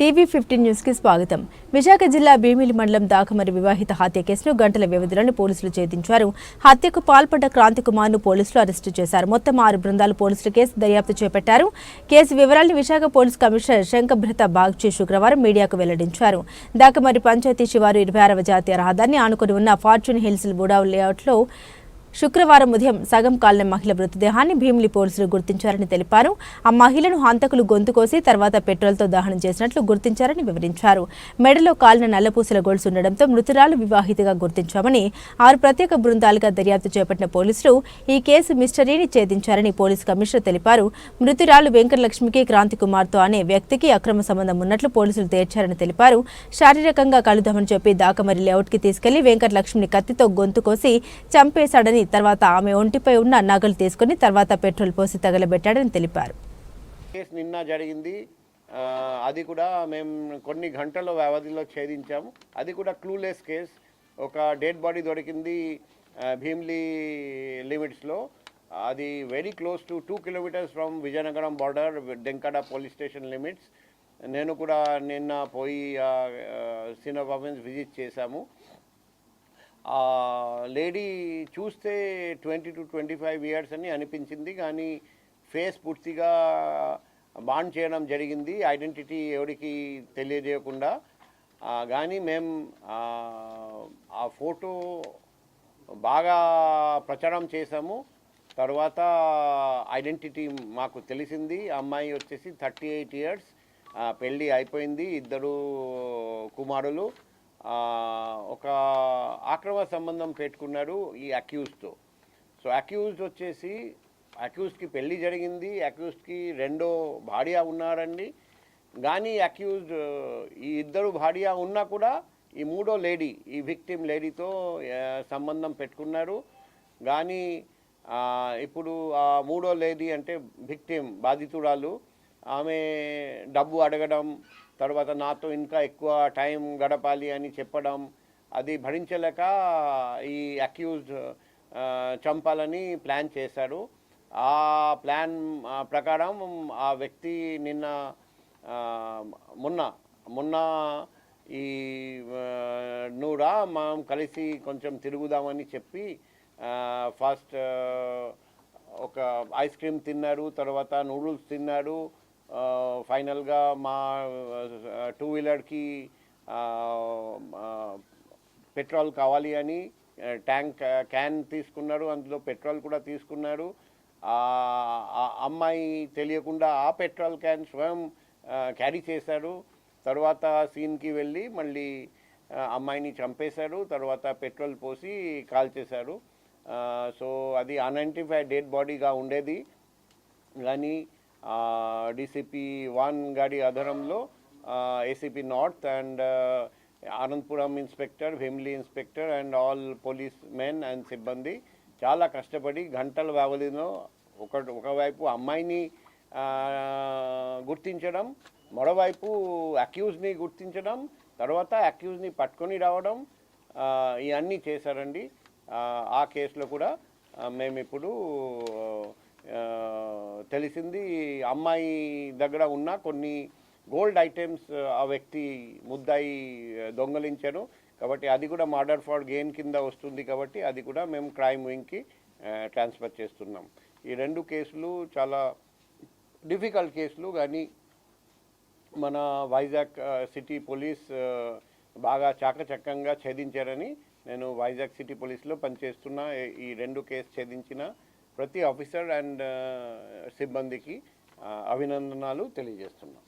TV fifteen న్యూస్కి స్వాగతం. విశాఖ జిల్లా భీమిలి మండలం దాకమరి వివాహిత హత్య కేసును గంటల వ్యవధిలోని పోలీసులు ఛేదించారు. హత్యకు పాల్పడ్డ క్రాంతి కుమార్ను పోలీసులు అరెస్టు చేశారు. మొత్తం ఆరు బృందాలు పోలీసులు కేసు దర్యాప్తు చేపట్టారు. కేసు వివరాలను విశాఖ పోలీస్ కమిషనర్ శంకభ్రత బాగ్చి శుక్రవారం మీడియాకు వెల్లడించారు. దాకమరి పంచాయతీ శివారు ఇరవై ఆరవ జాతీయ రహదారిని ఆనుకుని ఉన్న ఫార్చ్యూన్ హిల్స్ బుడావ్ లేఅవుట్లో శుక్రవారం ఉదయం సగం కాలిన మహిళ మృతదేహాన్ని భీమిలి పోలీసులు గుర్తించారని తెలిపారు. ఆ మహిళను హంతకులు గొంతు కోసి తర్వాత పెట్రోల్తో దహనం చేసినట్లు గుర్తించారని వివరించారు. మెడలో కాలిన నల్లపూసల గొలుసు ఉండడంతో మృతురాలు వివాహితగా గుర్తించామని ఆరు ప్రత్యేక బృందాలుగా దర్యాప్తు చేపట్టిన పోలీసులు ఈ కేసు మిస్టరీని ఛేదించారని పోలీస్ కమిషనర్ తెలిపారు. మృతురాలు వెంకటలక్ష్మికి క్రాంతి కుమార్తో అనే వ్యక్తికి అక్రమ సంబంధం ఉన్నట్లు పోలీసులు తేల్చారని తెలిపారు. శారీరకంగా కలుద్దామని చెప్పి దాకమరి లేఅవుట్కి తీసుకెళ్ళి వెంకటలక్ష్మిని కత్తితో గొంతు కోసి చంపేశాడని తర్వాత ఆమె ఒంటిపై ఉన్న నగలు తీసుకుని తర్వాత పెట్రోల్ పోసి తగలబెట్టాడని తెలిపారు. కేసు నిన్న జరిగింది. అది కూడా మేము కొన్ని గంటల వ్యవధిలో ఛేదించాము. అది కూడా క్లూలెస్ కేస్. ఒక డెడ్ బాడీ దొరికింది భీమ్లీ లిమిట్స్లో అది very close to two kilometres from Vizianagaram border Denkada police station limits. నేను కూడా నిన్న పోయి సీన్ ఆఫ్ విజిట్ చేశాము. లేడీ చూస్తే twenty to twenty five years అని అనిపించింది కానీ ఫేస్ పూర్తిగా బాండ్ చేయడం జరిగింది. ఐడెంటిటీ ఎవరికి తెలియజేయకుండా. కానీ మేము ఆ, ఫోటో బాగా ప్రచారం చేశాము. తర్వాత ఐడెంటిటీ మాకు తెలిసింది. అమ్మాయి వచ్చేసి థర్టీ ఎయిట్ ఇయర్స్ పెళ్ళి అయిపోయింది. ఇద్దరు కుమారులు. ఒక ఆక్రమ సంబంధం పెట్టుకున్నారు ఈ అక్యూజ్తో. సో అక్యూజ్డ్ వచ్చేసి అక్యూజ్డ్కి పెళ్ళి జరిగింది అక్యూజ్డ్కి రెండో భార్య ఉన్నారండి కానీ అక్యూజ్డ్ ఈ ఇద్దరు భార్య ఉన్నా కూడా ఈ మూడో లేడీ ఈ విక్టిమ్ లేడీతో సంబంధం పెట్టుకున్నారు. కానీ ఇప్పుడు ఆ మూడో లేడీ అంటే విక్టిమ్ బాధితురాలు ఆమె డబ్బు అడగడం తర్వాత నాతో ఇంకా ఎక్కువ టైం గడపాలి అని చెప్పడం అది భరించలేక ఈ అక్యూజ్డ్ చంపాలని ప్లాన్ చేశారు. ఆ ప్లాన్ ప్రకారం ఆ వ్యక్తి నిన్న మొన్న మొన్న ఈ నూరా మనం కలిసి కొంచెం తిరుగుదామని చెప్పి ఫస్ట్ ఒక ఐస్ క్రీమ్ తిన్నారు తర్వాత నూడిల్స్ తిన్నాడు ఫైనల్గా మా టూ వీలర్కి పెట్రోల్ కావాలి అని ట్యాంక్ క్యాన్ తీసుకున్నారు అందులో పెట్రోల్ కూడా తీసుకున్నారు అమ్మాయి తెలియకుండా ఆ పెట్రోల్ క్యాన్ స్వయం క్యారీ చేశారు తర్వాత సీన్కి వెళ్ళి మళ్ళీ అమ్మాయిని చంపేశారు తర్వాత పెట్రోల్ పోసి కాల్చేశారు చేశారు సో అది అన్ఐడెంటిఫైడ్ డెడ్ బాడీగా ఉండేది. కానీ డీసీపీ వన్ గాడి ఆధారంలో ACP north and Anantapuram inspector Bheemili inspector and all policemen and సిబ్బంది చాలా కష్టపడి గంటల వ్యవధిలో ఒక ఒకవైపు అమ్మాయిని గుర్తించడం మరోవైపు అక్యూజ్ని గుర్తించడం తర్వాత అక్యూజ్ని పట్టుకొని రావడం ఇవన్నీ చేశారండి. ఆ, కేసులో కూడా మేము ఇప్పుడు తెలిసింది అమ్మాయి దగ్గర ఉన్న కొన్ని గోల్డ్ ఐటమ్స్ ఆ వ్యక్తి ముద్దాయి దొంగలించాను. కాబట్టి అది కూడా మర్డర్ ఫార్ గెయిన్ కింద వస్తుంది కాబట్టి అది కూడా మేము క్రైమ్ వింగ్కి ట్రాన్స్ఫర్ చేస్తున్నాం. ఈ రెండు కేసులు చాలా డిఫికల్ట్ కేసులు కానీ మన వైజాగ్ సిటీ పోలీస్ బాగా చాకచక్యంగా ఛేదించారని నేను వైజాగ్ సిటీ పోలీస్లో పనిచేస్తున్న. ఈ- ఈ రెండు కేసు ఛేదించిన ప్రతి ఆఫీసర్ అండ్ సిబ్బందికి అభినందనాలు తెలియజేస్తున్నాం.